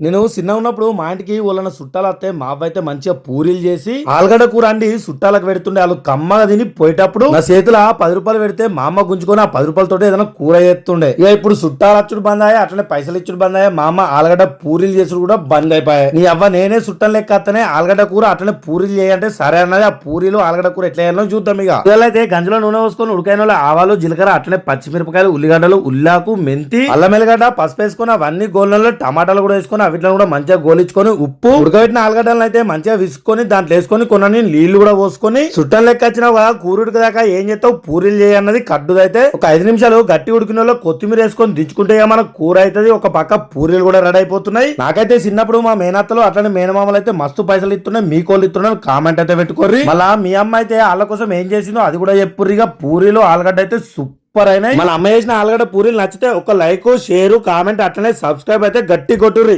నేను చిన్న ఉన్నప్పుడు మా ఇంటికి వాళ్ళని చుట్టాలు వస్తే మా అవ్వ అయితే మంచిగా పూరీలు చేసి ఆలుగడ్డ కూర అండి చుట్టాలకు పెడుతుండే. వాళ్ళు కమ్మగా తిని పోయేటప్పుడు నా చేతుల పది రూపాయలు పెడితే మా అమ్మ గుంజుకొని ఆ పది రూపాయలతో ఏదైనా కూర చేస్తుండే. ఇక ఇప్పుడు చుట్టాలు అచ్చుడు బంద్ అయ్యా అట్లనే పైసలు ఇచ్చుడు బంద్ అయ్యా మా అమ్మ ఆలుగడ్డ పూరీలు చేసుడు కూడా బంద్ అయిపోయాయి నీ అవ్వ నేనే చుట్టం లెక్క అత్తనే ఆలుగడ్డ కూర అట్లనే పూరీలు చేయంటే సరే అన్నది ఆ పూరీలు ఆలుగడ్డ కూర ఎట్లా చేయాలో చూద్దాం ఇక. అయితే గంజలో నూనె పోసుకొని ఉడికైన వాళ్ళు ఆవాలు జీలకర్ర అట్లనే పచ్చిమిరపకాయలు ఉల్లిగడ్డలు ఉల్లాకు మెంతి అల్లం ఎల్లిగడ్డ పసుపు వేసుకొని అవన్నీ గోళ్ళలో టమాటాలు కూడా వేసుకొని వీటిలో కూడా మంచిగా గోలించుకొని ఉప్పు ఉడకబెట్టిన ఆలుగడ్డలను అయితే మంచిగా విసుకొని దాంట్లో వేసుకొని కొన్ని నీళ్ళు కూడా పోసుకొని చుట్టం లెక్క వచ్చినావు కదా కూర ఉడకదాకా ఏం చేస్తావు? పూరీలు చేయన్నది కడ్డుదైతే ఒక ఐదు నిమిషాలు గట్టి ఉడికిన వాళ్ళు కొత్తిమీర వేసుకొని దించుకుంటే మన కూర అవుతుంది ఒక పక్క పూరీలు కూడా రెడీ అయిపోతున్నాయి. నాకైతే చిన్నప్పుడు మా మేనత్తలు అట్లనే మేనమామలు అయితే మస్తు పైసలు ఇస్తున్నాయి. మీ కోళ్ళు ఇస్తున్నారు కామెంట్ అయితే పెట్టుకోర్రి. మళ్ళా మీ అమ్మ అయితే వాళ్ళ కోసం ఏం చేసిందో అది కూడా చెప్పుర్రిగా ఇక పూరీలు ఆలుగడ్డ అయితే సూపర్ అయినాయి. మన అమ్మ చేసిన ఆలుగడ్డ పూరీలు నచ్చితే ఒక లైక్ షేర్ కామెంట్ అట్లనే సబ్స్క్రైబ్ అయితే గట్టి కొట్టుర్రి.